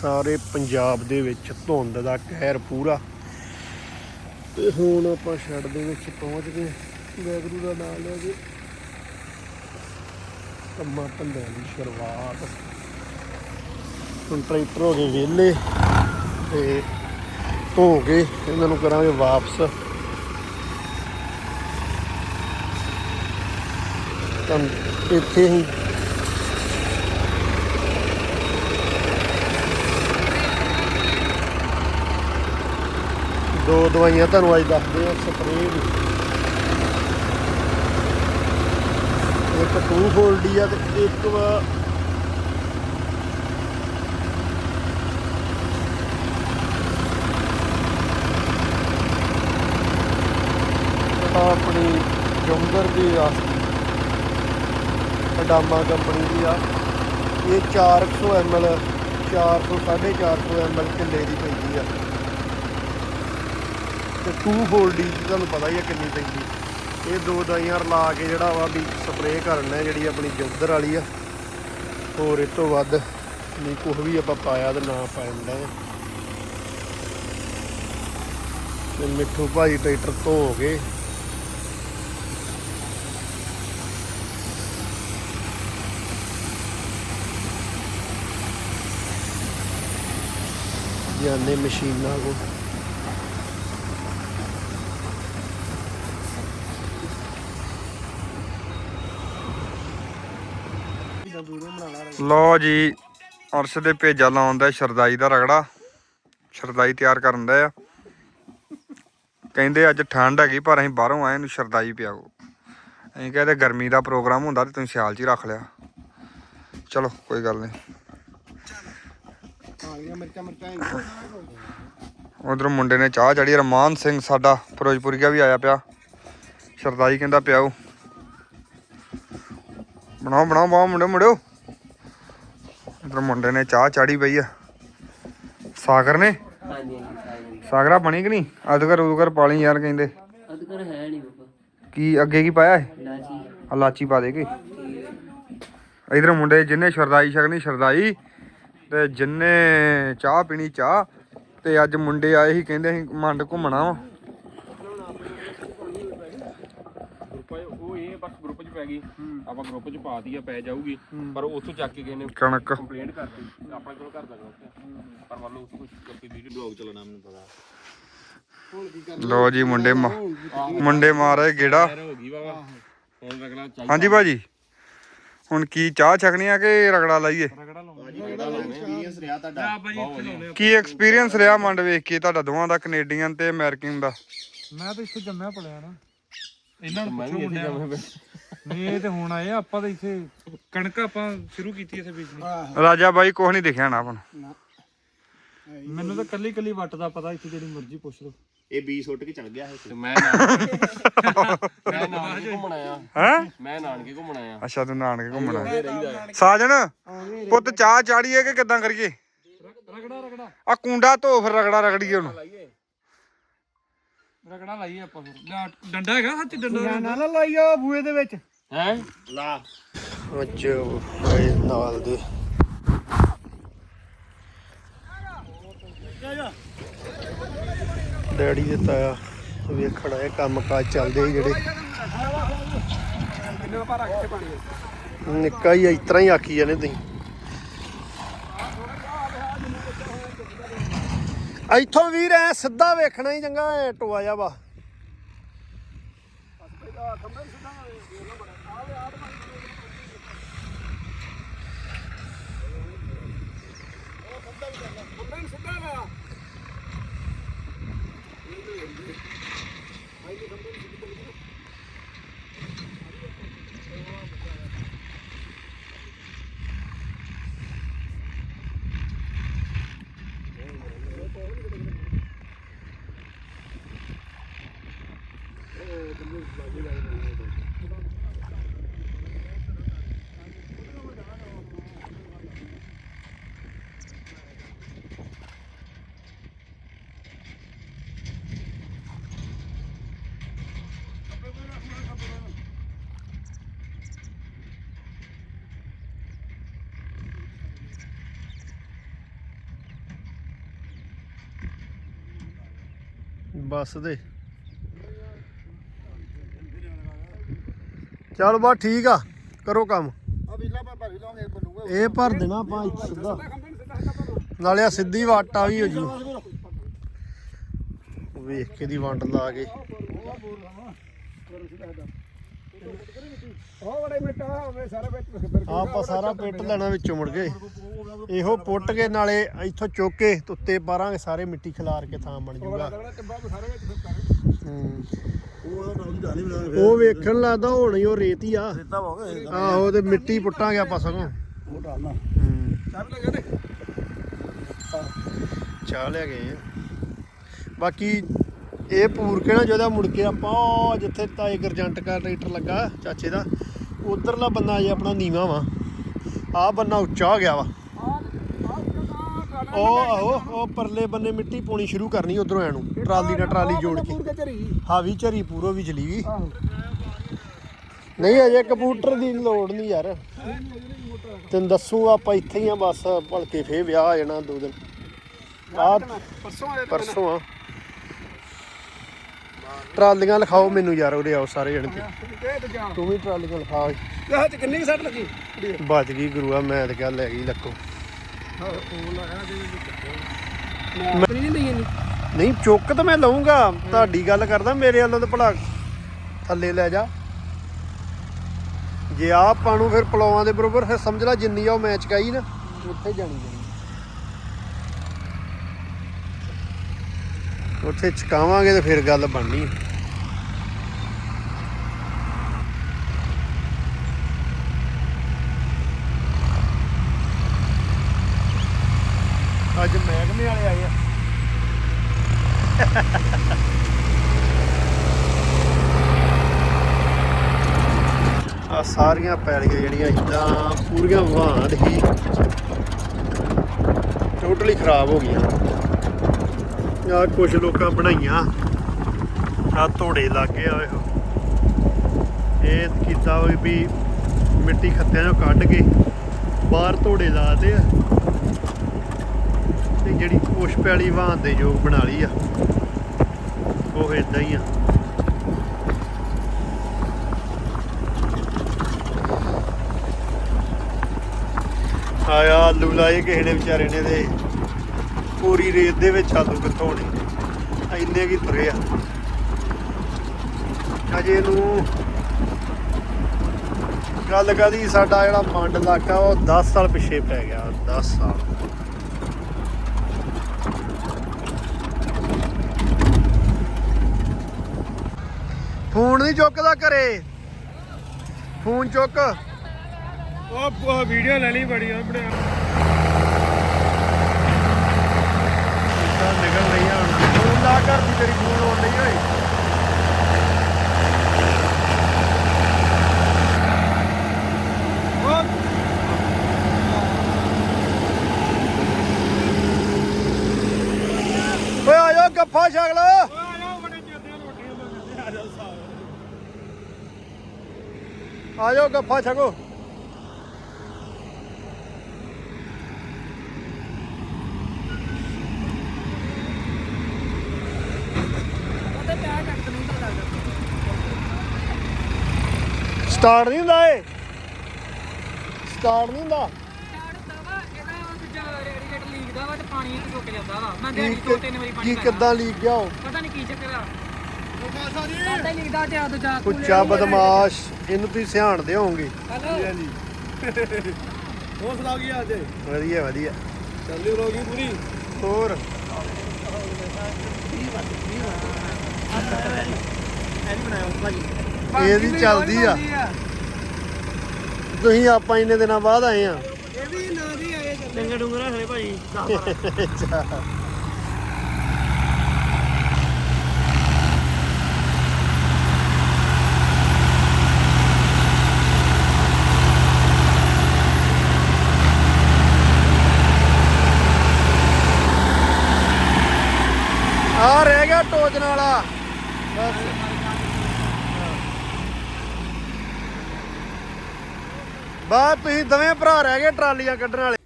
ਸਾਰੇ ਪੰਜਾਬ ਦੇ ਵਿੱਚ ਧੁੰਦ ਦਾ ਕਹਿਰ ਪੂਰਾ। ਤੇ ਹੁਣ ਆਪਾਂ ਛੱਡ ਦੇ ਵਿੱਚ ਪਹੁੰਚ ਗਏ। ਵੈਗਰੂ ਦਾ ਨਾਮ ਲੈ ਕੇ। ਕੰਮਾਂ ਧੰਦਿਆਂ ਦੀ ਸ਼ੁਰੂਆਤ। ਹੁਣ ਟਰੈਕਟਰ ਹੋ ਗਏ ਵਿਹਲੇ ਤੇ ਧੋ ਕੇ ਇਹਨਾਂ ਨੂੰ ਕਰਾਂਗੇ ਵਾਪਸ। ਤਾਂ ਇੱਥੇ ਹੀ ਦੋ ਦਵਾਈਆਂ ਤੁਹਾਨੂੰ ਅੱਜ ਦੱਸਦੇ ਆ ਸਪਰੇਅ ਦੀ। ਇੱਕ ਟੂ ਫੋਲਡੀ ਆ ਤੇ ਇੱਕ ਵਾ ਆਪਣੀ ਜੰਗਰ ਦੀ ਆ, ਅਡਾਮਾ ਕੰਪਨੀ ਦੀ ਆ। ਇਹ 400 ml 400 450 ml ਕਿੱਲੇ ਦੀ ਪੈਂਦੀ ਆ। ਤੇ 2 ਫੋਲਡੀ ਤੁਹਾਨੂੰ ਪਤਾ ਹੀ ਆ ਕਿੰਨੀ ਪੈਂਦੀ। ਇਹ ਦੋ ਦਵਾਈਆਂ ਰਲਾ ਕੇ ਜਿਹੜਾ ਵਾ ਵੀ ਸਪਰੇਅ ਕਰਨਾ ਜਿਹੜੀ ਆਪਣੀ ਜੁੰਦਰ ਵਾਲੀ ਆ। ਹੋਰ ਇਹ ਤੋਂ ਵੱਧ ਨਹੀਂ ਕੁਝ ਵੀ ਆਪਾਂ ਪਾਇਆ ਤੇ ਨਾ ਪਾਇੰਦਾ ਤੇ ਮਿੱਠੂ ਭਾਈ ਟਰੈਕਟਰ ਧੋ ਗਏ ਜਾਂਦੇ ਮਸ਼ੀਨਾਂ ਕੋਲ। ਲੋ ਜੀ, ਅਰਸ਼ ਦੇ ਭੇਜਾ ਲਾਉਣ ਦਾ ਸ਼ਰਦਾਈ ਦਾ ਰਗੜਾ। ਸ਼ਰਦਾਈ ਤਿਆਰ ਕਰਨ ਦਾ ਆ। ਕਹਿੰਦੇ ਅੱਜ ਠੰਡ ਹੈਗੀ, ਪਰ ਅਸੀਂ ਬਾਹਰੋਂ ਆਏ ਨੂੰ ਸ਼ਰਦਾਈ ਪਿਆਓ। ਅਸੀਂ ਕਹਿੰਦੇ ਗਰਮੀ ਦਾ ਪ੍ਰੋਗਰਾਮ ਹੁੰਦਾ ਤੇ ਤੁਸੀਂ ਸਿਆਲ 'ਚ ਹੀ ਰੱਖ ਲਿਆ। ਚਲੋ, ਕੋਈ ਗੱਲ ਨਹੀਂ। ਆ ਉਧਰ ਮੁੰਡੇ ਨੇ ਚਾਹ ਚੜੀ ਰਮਾਨ ਸਿੰਘ ਸਾਡਾ ਫਿਰੋਜ਼ਪੁਰੀਆ ਵੀ ਆਇਆ ਪਿਆ। ਸ਼ਰਦਾਈ ਕਹਿੰਦਾ ਪਿਆਓ। ਬਣਾਓ ਬਣਾਓ ਬਾਹ ਮੁੰਡੇ, ਮੁੰਡਿਓ। ਉਧਰ ਮੁੰਡੇ ਨੇ ਚਾਹ ਚਾੜੀ ਪਈ ਆ। ਸਾਗਰ ਨੇ? ਹਾਂਜੀ ਹਾਂਜੀ ਸਾਗਰਾ ਬਣੀ ਕਿ ਨਹੀਂ? ਅਦਕਰ ਉਦਕਰ ਪਾਲੀ ਯਾਰ ਕਹਿੰਦੇ। ਅਧਿਕਾਰ ਹੈ ਨਹੀਂ ਬਾਬਾ। ਕੀ ਅੱਗੇ ਕੀ ਪਾਇਆ ਹੈ ਲਾਚੀ। ਲਾਚੀ ਪਾ ਦੇ ਕੇ। ਇਧਰ ਮੁੰਡੇ ਜਿੰਨੇ ਸ਼ਰਦਾਈ ਛਕਣੀ ਸ਼ਰਦਾਈ ਤੇ ਜਿੰਨੇ ਚਾਹ ਪੀਣੀ ਚਾਹ ਤੇ ਅੱਜ ਮੁੰਡੇ ਆਏ ਸੀ ਕਹਿੰਦੇ ਅਸੀਂ ਮੰਡ ਘੁੰਮਣਾ ਵਾ ਗਰੁੱਪ ਉਹ ਇਹ ਬਸ ਗਰੁੱਪ 'ਚ ਪੈ ਗਈ। ਆਪਾਂ ਗਰੁੱਪ 'ਚ ਪਾਤੀ ਆ ਪੈ ਜਾਊਗੀ। ਪਰ ਉੱਥੋਂ ਚੱਕ ਕੇ ਗਏ ਨੇ ਕਣਕ। ਕੰਪਲੇਂਟ ਕਰਤੀ। ਆਪਣੇ ਕੋਲ ਘਰ ਦਾ ਗਰੁੱਪ ਪਰ ਮੰਨ ਲਓ ਉਸ ਕੁਝ ਕਰਤੀ ਵੀਡੀਓ ਬਲੌਗ ਚੱਲਣਾ ਮੈਨੂੰ ਪਤਾ। ਲੋ ਜੀ ਮੁੰਡੇ ਮੁੰਡੇ ਮਾਰੇ ਗੇੜਾ। ਹੁਣ ਰਗੜਾ ਚਾਹੀਦਾ। ਹਾਂਜੀ ਭਾਜੀ। ਹੁਣ ਕੀ ਚਾਹ ਛਕਣੀ ਆ ਕਿ ਰਗੜਾ ਲਾਈਏ? ਕੀ ਐਕਸਪੀਰੀਅੰਸ ਰਿਹਾ ਮੰਡ ਵੇਖ ਕੇ ਤੁਹਾਡਾ ਦੋਵਾਂ ਦਾ ਕੈਨੇਡੀਅਨ ਤੇ ਅਮਰੀਕਨ ਦਾ? ਮੈਂ ਤਾਂ ਇੱਥੇ ਜੰਮਿਆ ਪਲਿਆ ਨਾ। ਇਹਨਾਂ ਨੂੰ ਪੁੱਛੋ ਮੁੰਡਿਆਂ ਨੂੰ। ਨਹੀਂ ਇਹ ਤੇ ਹੁਣ ਆਏ ਆ, ਆਪਾਂ ਤਾਂ ਇੱਥੇ ਕਣਕ ਆਪਾਂ ਸ਼ੁਰੂ ਕੀਤੀ ਇੱਥੇ ਬੀਜਣੀ ਰਾਜਾ ਬਾਈ ਕੁਛ ਨਹੀਂ ਦਿਖਿਆ ਨਾ ਆਪਣ ਮੈਨੂੰ ਤਾਂ ਕੱਲੀ ਕੱਲੀ ਵੱਟ ਦਾ ਪਤਾ ਇੱਥੇ ਜਿਹੜੀ ਮਰਜ਼ੀ ਪੁੱਛ ਲਓ। ਇਹ ਬੀ ਸੁੱਟ ਕੇ ਚਲ ਗਿਆ ਇਹ। ਮੈਂ ਨਾਲ ਮੈਂ ਨਾਨਕੇ ਘੁੰਮਣ ਆਇਆ। ਹੈ? ਮੈਂ ਨਾਨਕੇ ਘੁੰਮਣ ਆਇਆ। ਅੱਛਾ ਤੂੰ ਨਾਨਕੇ ਘੁੰਮਣਾ ਸਾਜਣ ਪੁੱਤ ਚਾਹ ਚਾੜੀਏ ਕਿ ਕਿੱਦਾਂ ਕਰੀਏ? ਰਗੜਾ ਰਗੜਾ। ਆ ਕੁੰਡਾ ਧੋ ਫਿਰ ਰਗੜਾ ਰਗੜੀਏ ਉਹਨੂੰ। ਰਗੜਾ ਲਾਈਏ ਆਪਾਂ ਫਿਰ। ਡੰਡਾ ਹੈਗਾ ਹੱਥ 'ਚ ਡੰਡਾ ਨਾ ਲਾਈਓ ਬੂਏ ਦੇ ਵਿੱਚ। ਹੈ? ਵਿੱਚ ਇਹ ਨਾਲ ਦੇ। ਡੈਡੀ ਦੇ ਤਾਇਆ ਵੇਖਣ ਆਏ ਕੰਮ ਕਾਜ ਚੱਲਦੇ ਜਿਹੜੇ। ਨਿੱਕਾ ਹੀ ਇਸ ਤਰ੍ਹਾਂ ਹੀ ਆਖੀ ਜਾਂਦੇ ਤੁਸੀਂ। ਇੱਥੋਂ ਵੀਰ ਐ ਸਿੱਧਾ ਵੇਖਣਾ ਹੀ ਚੰਗਾ ਐ ਟੋਆ ਜਾ ਵਾ। ਬੱਸ ਦੇ। ਚਲ ਬਾ ਠੀਕ ਆ ਕਰੋ ਕੰਮ। ਇਹ ਭਰ ਦੇਣਾ ਆਪਾਂ ਇੱਥੇ ਸਿੱਧਾ। ਨਾਲੇ ਆ ਸਿੱਧੀ ਵਾਟਾ ਵੀ ਹੋ ਜੂ ਵੇਖ ਕੇ ਦੀ ਵੰਡ ਲਾ ਕੇ। ਆਪਾਂ ਸਾਰਾ ਪਿੱਟ ਲੈਣਾ ਵਿੱਚੋਂ ਮੁੜ ਕੇ। ਇਹੋ ਪੁੱਟ ਕੇ ਨਾਲੇ ਇੱਥੋਂ ਚੁੱਕ ਕੇ ਤੇ ਉੱਤੇ ਪਾਰਾਂਗੇ ਸਾਰੇ ਮਿੱਟੀ ਖਿਲਾਰ ਕੇ ਥਾਂ ਬਣ ਜੂਗਾ। ਹੂੰ। ਉਹ ਵੇਖਣ ਲੱਗਦਾ ਹੁਣ ਹੀ ਉਹ ਰੇਤ ਹੀ ਆ। ਆਹੋ ਤੇ ਮਿੱਟੀ ਪੁੱਟਾਂਗੇ ਆਪਾਂ ਸਗੋਂ। ਚਾਹ ਲੈ ਗਏ ਬਾਕੀ ਇਹ ਪੂਰ ਕੇ ਨਾ ਜਿਹਦਾ ਮੁੜ ਕੇ ਆਪਾਂ ਜਿੱਥੇ ਤਾਏ ਗਰਜੰਟ ਕਾ ਟਰੈਕਟਰ ਲੱਗਾ ਚਾਚੇ ਦਾ ਉਧਰਲਾ ਬੰਦਾ ਜੇ ਆਪਣਾ ਨੀਵਾ ਵਾ। ਆਹ ਬੰਨਾ ਉੱਚਾ ਹੋ ਗਿਆ ਵਾ। ਉਹ ਆਹੋ ਉਹ ਪਰਲੇ ਬੰਨੇ ਮਿੱਟੀ ਪਾਉਣੀ ਸ਼ੁਰੂ ਕਰਨੀ ਉਧਰੋਂ ਐ ਨੂੰ ਟਰਾਲੀ ਨਾਲ ਟਰਾਲੀ ਜੋੜ ਕੇ। ਹਾਵੀ ਝਰੀ ਪੂਰੋ ਵੀ। ਚਲੀ ਗਈ ਨਹੀਂ ਅਜੇ ਕੰਪਿਊਟਰ ਦੀ ਲੋੜ ਨਹੀਂ ਯਾਰ। ਤੈਨੂੰ ਦੱਸੂ ਆਪਾਂ ਇੱਥੇ ਹੀ ਆ ਬਸ ਭਲਕੇ ਫੇਰ ਵਿਆਹ ਆ ਜਾਣਾ ਦੋ ਦਿਨ। ਆ ਪਰਸੋਂ ਆ। ਟਰਾਲੀਆਂ ਲਿਖਾਓ ਮੈਨੂੰ ਯਾਰ ਉਹਦੇ ਆਓ ਸਾਰੇ ਜਣੇ ਤੇ। ਤੂੰ ਵੀ ਟਰਾਲੀਆਂ ਲਿਖਾ ਇਹ ਚ ਕਿੰਨੀ ਸੱਟ ਲੱਗੀ? ਬਚ ਗਈ ਗੁਰੂਆ ਮੈਂ ਤੇ ਗੱਲ ਹੈਗੀ ਲੱਕੋ। ਨਹੀਂ ਚੁੱਕ ਤਾਂ ਮੈਂ ਲਊਂਗਾ। ਤੁਹਾਡੀ ਗੱਲ ਕਰਦਾ ਮੇਰੇ ਵੱਲੋਂ ਤਾਂ ਭਲਾ ਥੱਲੇ ਲੈ ਜਾ। ਜੇ ਆ ਆਪਾਂ ਨੂੰ ਫਿਰ ਪਲੌਆਂ ਦੇ ਬਰੋਬਰ ਫਿਰ ਸਮਝ ਲੈ ਜਿੰਨੀ ਆ ਉਹ ਮੈਚ ਕਾਈ ਨਾ। ਉੱਥੇ ਜਾਣੀ ਜਾਣੀ ਉੱਥੇ ਚਕਾਵਾਂਗੇ ਤੇ ਫਿਰ ਗੱਲ ਬਣਨੀ। ਅੱਜ ਮਹਿਕਮੇ ਵਾਲੇ ਆਏ ਆ। ਆ ਸਾਰੀਆਂ ਪੈਲੀਆਂ ਜਿਹੜੀਆਂ ਇਦਾਂ ਪੂਰੀਆਂ ਵਾਂਦ ਹੀ, ਟੋਟਲੀ ਖਰਾਬ ਹੋ ਗਈਆਂ। ਆ ਕੁਝ ਲੋਕਾਂ ਬਣਾਈਆਂ। ਆ ਧੋੜੇ ਲੱਗੇ ਆ ਇਹ। ਕੀਤਾ ਵੀ ਮਿੱਟੀ ਖੱਤਿਆਂ ਚੋਂ ਕੱਢ ਕੇ ਬਾਹਰ ਧੋੜੇ ਲਾਤੇ ਆ। ਤੇ ਜਿਹੜੀ ਕੁਛ ਪੈਲੀ ਵਾਹਨ ਦੇ ਯੋਗ ਬਣਾ ਲਈ ਆ। ਉਹ ਇਦਾਂ ਹੀ ਆ। ਆਇਆ ਆਲੂ ਲਾਏ ਕਿਸੇ ਨੇ ਵਿਚਾਰੇ ਨੇ ਤੇ। ਪੂਰੀ ਰੇਤ ਦੇ ਵਿੱਚ ਆਲੂ ਕਿੱਥੋਂ ਹੋਣੇ ਇੰਨੇ ਕੀ ਤੁਰੇ ਆ। ਅਜੇ ਨੂੰ ਗੱਲ ਕਦੀ ਸਾਡਾ ਜਿਹੜਾ ਮੰਡ ਇਲਾਕਾ, ਉਹ 10 ਸਾਲ ਪਿੱਛੇ ਪੈ ਗਿਆ 10 ਸਾਲ। ਫੋਨ ਨਹੀਂ ਚੁੱਕਦਾ ਘਰੇ। ਫੋਨ ਚੁੱਕ। ਉਹ ਵੀਡੀਓ ਲੈ ਲਈ ਬੜੀ ਆ ਬੜਿਆ ਤਾਂ ਨਿਕਲ ਰਹੀ ਆ ਹੁਣ ਫੋਨ ਲਾ ਕਰਦੀ ਤੇਰੀ ਫੋਨ ਆਉਣ ਨਹੀਂ ਹੋਈ। ਓਏ ਆ ਜਾਓ ਗੱਫਾ ਛਕ ਆ ਜਾਓ ਗੱਫਾ ਛਕੋ। ਸਟਾਰਟ ਨਹੀਂ ਹੁੰਦਾ ਏ ਸਟਾਰਟ ਨਹੀਂ ਹੁੰਦਾ ਕੀ ਕੀ ਕਿੱਦਾਂ ਲੀਕ ਗਿਆ ਉਹ ਪਤਾ ਨਹੀਂ ਕੀ ਚੱਕਰ ਆ ਸਾਡਾ ਹੀ ਲਿਖਦਾ ਤੇ ਆ ਦੂਜਾ ਕੁੱਚਾ ਬਦਮਾਸ਼ ਇਹਨੂੰ ਤੁਸੀਂ ਸਿਆਣਦੇ ਹੋਵੋਗੇ ਹੈਲੋ ਹੋਰ ਸੁਣਾਓ ਕੀ ਹਾਲ ਜੇ ਵਧੀਆ ਵਧੀਆ ਚੱਲੀ ਰੋਗੀ ਪੂਰੀ ਹੋਰ ਇਹਦੀ ਚੱਲਦੀ ਆ। ਤੁਸੀਂ ਆਪਾਂ ਇੰਨੇ ਦਿਨਾਂ ਬਾਅਦ ਆਏ ਆ। ਇਹ ਵੀ ਨਾਂ ਦੀ ਆਏ ਚੰਗੇ ਡੁੰਗਰਾ ਹਲੇ ਭਾਈ ਆ ਰਹਿ ਗਿਆ ਟੋਚਨ ਵਾਲਾ ਬਸ ਬਾ ਤੁਸੀਂ ਦਵੇਂ ਭਰਾ ਰਹਿ ਗਏ ਟਰਾਲੀਆਂ ਕੱਢਣ ਵਾਲੇ।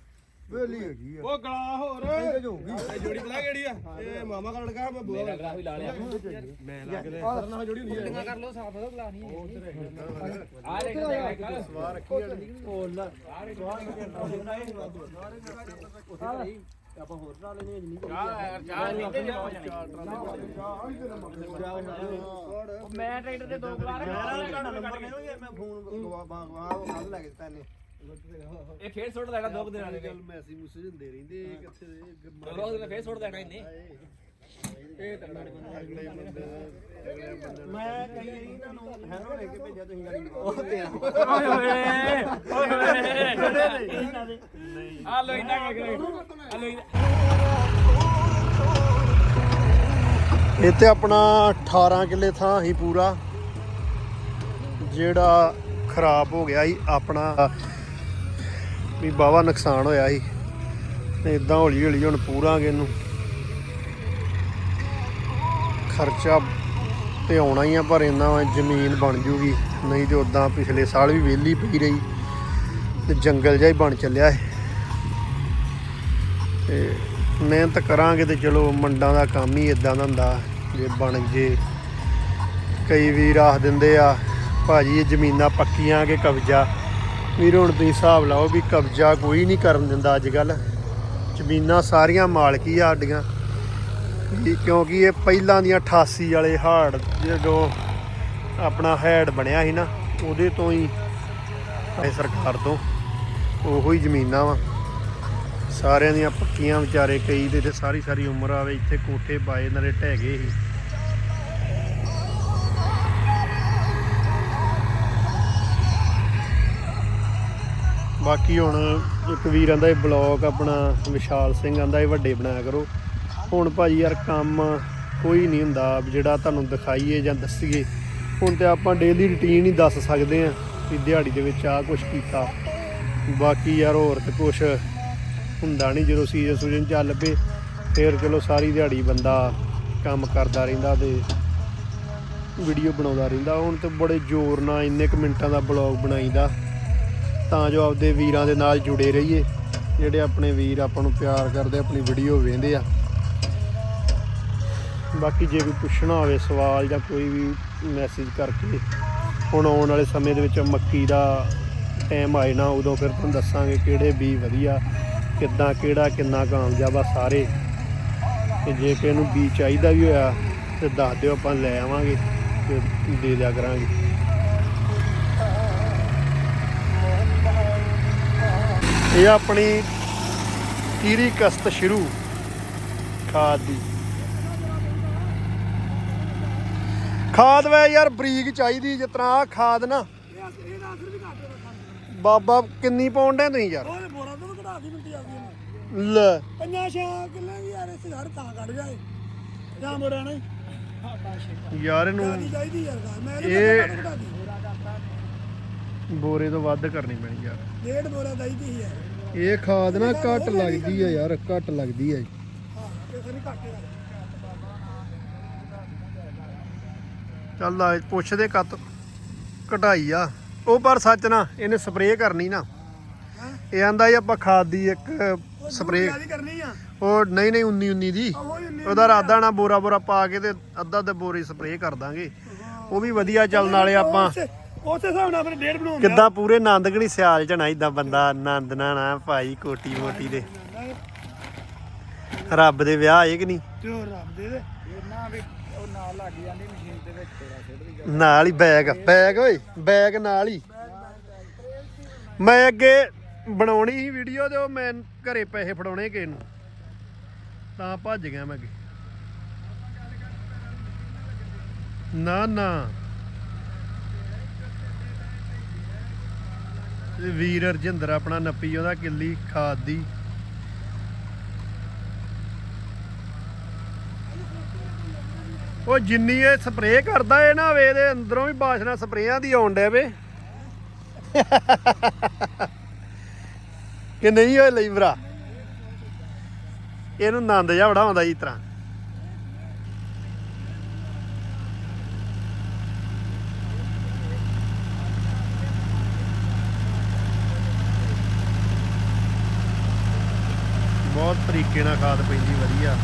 ਵੇਲੀ ਹੈਗੀ ਆ। ਉਹ ਗਲਾ ਹੋਰ। ਇਹ ਜੋੜੀ ਬਲਾ ਕਿਹੜੀ ਆ? ਇਹ ਮਾਮਾ ਕਰ ਲਗਾ ਮੈਂ ਬੁਆ। ਗਲਾ ਵੀ ਲਾ ਲਿਆ। ਮੈਂ ਲੱਗਦੇ ਕਰਨਾ ਜੋੜੀ ਹੁੰਦੀ ਹੈ ਕਰ ਲੋ ਸਾਫ਼ ਗਲਾ ਨਹੀਂ ਆ। ਲੈ ਸਵਾਰ ਰੱਖੀ ਆਪਾਂ ਹੋਰ ਬਣਾ ਲੈਨੇ ਜਿੰਨੀ ਮੈਂ ਟਰੈਕਟਰ ਦੇ ਦੋ ਗਲਾ ਨੰਬਰ ਨਹੀਂ ਮੈਂ ਫੋਨ ਗਵਾ ਗਵਾ ਲੈ ਕੇ ਤੈਨੇ ਇਹ ਫੇਰ ਸੁੱਟ ਦੋ ਦਿਨਾਂ ਦੇ ਗੱਲ ਮੈਸੇਜ ਮੁਸੇਜ ਹੁੰਦੇ ਰਹਿੰਦੇ ਕਿੱਥੇ ਦੇ? ਦੋ ਦਿਨ ਫੇਰ ਸੁੱਟ ਦੇਣਾ ਇਹਨੇ। ਅਗਲੇ ਮੈਂ ਕਈ ਵਾਰੀ ਇਹਨਾਂ ਨੂੰ ਹੈਰੋ ਲੈ ਕੇ ਭੇਜਿਆ ਤੁਸੀਂ ਗਾੜੀ ਉਹ ਤੇਰਾ ਓਏ ਹੋਏ ਓਏ ਹੋਏ ਆ ਲੋ ਇੰਨਾ ਕਰ ਆ ਲੋ ਇੱਥੇ ਆਪਣਾ 18 ਕਿੱਲੇ ਥਾਂ ਹੀ ਪੂਰਾ, ਜਿਹੜਾ ਖਰਾਬ ਹੋ ਗਿਆ ਸੀ, ਆਪਣਾ ਵੀ ਬਾਵਾ ਨੁਕਸਾਨ ਹੋਇਆ ਸੀ। ਤੇ ਇਦਾਂ ਹੌਲੀ ਹੌਲੀ ਹੁਣ ਪੂਰਾਂਗੇ ਇਹਨੂੰ। ਖਰਚਾ ਤੇ ਆਉਣਾ ਹੀ ਆ, ਪਰ ਇੰਨਾ ਜ਼ਮੀਨ ਬਣ ਜੂਗੀ। ਨਹੀਂ ਤੇ ਉਦਾਂ ਪਿਛਲੇ ਸਾਲ ਵੀ ਵਿਹਲੀ ਪਈ ਰਹੀ ਤੇ ਜੰਗਲ ਜਿਹਾ ਹੀ ਬਣ ਚੱਲਿਆ ਹੈ ਤੇ ਮਿਹਨਤ ਕਰਾਂਗੇ ਤੇ ਚਲੋ ਮੰਡਾਂ ਦਾ ਕੰਮ ਹੀ ਇਦਾਂ ਦਾ ਹੁੰਦਾ, ਜੇ ਬਣ ਜੇ। ਕਈ ਵੀਰ ਆਖ ਦਿੰਦੇ ਆ, ਭਾਜੀ, ਇਹ ਜ਼ਮੀਨਾਂ ਪੱਕੀਆਂ ਕਿ ਕਬਜ਼ਾ? ਵੀਰ, ਹੁਣ ਤੁਸੀਂ ਹਿਸਾਬ ਲਾਓ ਵੀ ਕਬਜ਼ਾ ਕੋਈ ਨਹੀਂ ਕਰਨ ਦਿੰਦਾ ਅੱਜ ਕੱਲ ਜ਼ਮੀਨਾਂ ਸਾਰੀਆਂ ਮਾਲਕੀ ਆ ਸਾਡੀਆਂ। ਵੀ ਕਿਉਂਕਿ ਇਹ ਪਹਿਲਾਂ ਦੀਆਂ 88 ਵਾਲੇ ਹਾੜ ਜੋ ਆਪਣਾ ਹੈਡ ਬਣਿਆ ਸੀ ਨਾ, ਉਹਦੇ ਤੋਂ ਹੀ ਸਰਕਾਰ ਤੋਂ ਉਹੋ ਹੀ ਜ਼ਮੀਨਾਂ ਵਾ। ਸਾਰਿਆਂ ਦੀਆਂ ਪੱਕੀਆਂ ਵਿਚਾਰੇ ਕਈ ਦੇ ਤੇ ਸਾਰੀ ਸਾਰੀ ਉਮਰ ਆਵੇ, ਇੱਥੇ ਕੋਠੇ ਪਾਏ, ਨਾਲੇ ਢਹਿ ਗਏ ਸੀ। ਬਾਕੀ ਹੁਣ ਇੱਕ ਵੀਰ ਆਂਦਾ ਇਹ ਬਲੌਗ ਆਪਣਾ ਵਿਸ਼ਾਲ ਸਿੰਘ ਆਂਦਾ ਇਹ ਵੱਡੇ ਬਣਾਇਆ ਕਰੋ। ਹੁਣ ਭਾਜੀ ਯਾਰ ਕੰਮ ਕੋਈ ਨਹੀਂ ਹੁੰਦਾ ਜਿਹੜਾ ਤੁਹਾਨੂੰ ਦਿਖਾਈਏ ਜਾਂ ਦੱਸੀਏ। ਹੁਣ ਤੇ ਆਪਾਂ ਡੇਲੀ ਰੁਟੀਨ ਹੀ ਦੱਸ ਸਕਦੇ ਆ ਵੀ ਦਿਹਾੜੀ ਦੇ ਵਿੱਚ ਆ ਕੁਝ ਕੀਤਾ। ਬਾਕੀ ਯਾਰ ਹੋਰ ਤੇ ਕੁਝ ਹੁੰਦਾ ਨਹੀਂ, ਜਦੋਂ ਸੀਜ਼ਨ ਸੂਜਨ ਚੱਲ ਪਏ, ਫਿਰ ਚਲੋ ਸਾਰੀ ਦਿਹਾੜੀ ਬੰਦਾ ਕੰਮ ਕਰਦਾ ਰਹਿੰਦਾ ਤੇ ਵੀਡੀਓ ਬਣਾਉਂਦਾ ਰਹਿੰਦਾ। ਹੁਣ ਤੇ ਬੜੇ ਜ਼ੋਰ ਨਾਲ ਇੰਨੇ ਕੁ ਮਿੰਟਾਂ ਦਾ ਬਲੌਗ ਬਣਾਈਦਾ। ਤਾਂ ਜੋ ਆਪਦੇ ਵੀਰਾਂ ਦੇ ਨਾਲ ਜੁੜੇ ਰਹੀਏ। ਜਿਹੜੇ ਆਪਣੇ ਵੀਰ ਆਪਾਂ ਨੂੰ ਪਿਆਰ ਕਰਦੇ, ਆਪਣੀ ਵੀਡੀਓ ਵੇਖਦੇ ਆ। ਬਾਕੀ ਜੇ ਕੋਈ ਪੁੱਛਣਾ ਹੋਵੇ, ਸਵਾਲ ਜਾਂ ਕੋਈ ਵੀ ਮੈਸੇਜ ਕਰਕੇ ਹੁਣ ਆਉਣ ਵਾਲੇ ਸਮੇਂ ਦੇ ਵਿੱਚ ਮੱਕੀ ਦਾ ਟਾਈਮ ਆਏ ਨਾ, ਉਦੋਂ ਫਿਰ ਤੁਹਾਨੂੰ ਦੱਸਾਂਗੇ ਕਿਹੜੇ ਬੀ ਵਧੀਆ, ਕਿੱਦਾਂ, ਕਿਹੜਾ, ਕਿੰਨਾ ਕਾਮਯਾਬ ਆ ਸਾਰੇ। ਤੇ ਜੇ ਕਿਸੇ ਨੂੰ ਬੀ ਚਾਹੀਦਾ ਵੀ ਹੋਇਆ, ਤੇ ਦੱਸ ਦਿਓ, ਆਪਾਂ ਲੈ ਆਵਾਂਗੇ ਤੇ ਦੇ ਦਿਆ ਕਰਾਂਗੇ। ਇਹ ਆਪਣੀ ਤੀਰੀ ਕਸਤ ਸ਼ੁਰੂ, ਖਾਦ ਦੀ। ਖਾਦ ਵੇ ਯਾਰ ਬਰੀਕ ਚਾਹੀਦੀ ਜਿਸ ਤਰ੍ਹਾਂ ਆਹ ਖਾਦ ਨਾ। ਬਾਬਾ ਕਿੰਨੀ ਪਾਉਂਡ ਹੈ ਤੁਸੀਂ ਯਾਰ? ਬੋਰਾ ਤੋਂ ਕਢਾ ਦੀ ਮਿੱਟੀ ਆਦੀ ਨੇ ਲੈ। ਪੰਜਾਂ ਛਾਂ ਕਿੱਲਾਂ ਦੀ ਯਾਰ ਇਸ ਘਰ ਤਾਂ ਕੱਢ ਜਾਏ। ਜਾਂ ਬੋਰਾ ਨਹੀਂ। ਯਾਰ ਇਹਨੂੰ ਕਾਦੀ ਚਾਹੀਦੀ ਯਾਰ ਘਰ। ਮੈਂ ਇਹ- ਬੋਰੇ ਤੋਂ ਵੱਧ ਕਰਨੀ ਪੈਣੀ ਯਾਰ। ਡੇਢ ਬੋਰਾ ਚਾਹੀਦੀ ਯਾਰ। ਇਹ ਖਾਦ ਨਾ ਘੱਟ ਲੱਗਦੀ ਆ ਯਾਰ ਘੱਟ ਲੱਗਦੀ ਆ ਹਾਂ ਇਹ ਨਹੀਂ ਘੱਟੇ ਚੱਲ ਆ ਪੁੱਛਦੇ ਕੱਤ ਕਢਾਈ ਆ। ਉਹ ਪਰ ਸੱਚ ਨਾ ਇਹਨੇ ਸਪਰੇਅ ਕਰਨੀ ਨਾ। ਇਹ ਆਂਦਾ ਹੀ ਆਪਾਂ ਖਾਦ ਦੀ ਇੱਕ ਸਪਰੇਅ ਕਰਨੀ ਆ। ਉਹ ਨਹੀਂ ਨਹੀਂ 19 19 ਦੀ। ਉਹਦਾ ਰਾਦਾ ਨਾ ਬੋਰਾ ਬੋਰਾ ਪਾ ਕੇ ਤੇ ਅੱਧਾ ਅੱਧਾ ਬੋਰੀ ਸਪਰੇਅ ਕਰ ਦਾਂਗੇ। ਉਹ ਵੀ ਵਧੀਆ ਚੱਲਣ ਵਾਲੇ ਆਪਾਂ ਉਸੇ ਹਿਸਾਬ ਨਾਲ ਆਪਣੇ ਡੇਢ ਬਣਾਉਂਦੇ ਕਿੱਦਾਂ ਪੂਰੇ ਆਨੰਦਗਣੀ ਸਿਆਲ ਚ ਨਾ ਇਦਾਂ ਬੰਦਾ ਆਨੰਦ ਨਾ ਨਾ ਭਾਈ ਕੋਟੀ ਮੋਟੀ ਦੇ। ਰੱਬ ਦੇ ਵਿਆਹ ਹੈ ਕਿ ਨਹੀਂ? ਤੇ ਉਹ ਰੱਬ ਦੇ ਦੇ। ਨਾਲ ਹੀ ਬੈਗ ਬੈਗ ਓਏ ਬੈਗ ਨਾਲ ਹੀ। ਮੈਂ ਅੱਗੇ ਬਣਾਉਣੀ ਸੀ ਵੀਡੀਓ ਤੇ ਉਹ ਮੈਂ ਘਰੇ ਪੈਸੇ ਫੜਾਉਣੇ ਕਿਸੇ ਨੂੰ। ਤਾਂ ਭੱਜ ਗਿਆ ਮੈਂ ਅੱਗੇ। ਨਾ ਨਾ। ਇਹ ਵੀਰ ਅਰਜਿੰਦਰ ਆਪਣਾ ਨੱਪੀ ਉਹਦਾ ਕਿੱਲੀ ਖਾਦ। ਦੀ ਉਹ ਜਿੰਨੀ ਇਹ ਸਪਰੇਅ ਕਰਦਾ ਇਹ ਨਾ ਵੇ ਇਹਦੇ ਅੰਦਰੋਂ ਵੀ ਬਾਸ਼ਨਾ ਸਪਰੇਆਂ ਦੀ ਆਉਣ ਡੈ ਵੇ। ਕਿ ਨਹੀਂ ਹੋਏ ਲਈ ਭਰਾ? ਇਹਨੂੰ ਆਨੰਦ ਜਾ ਬੜਾ ਆਉਂਦਾ ਜੀ ਤਰ੍ਹਾਂ। ਬਹੁਤ ਤਰੀਕੇ ਨਾਲ ਖਾਦ ਪੈਂਦੀ, ਵਧੀਆ।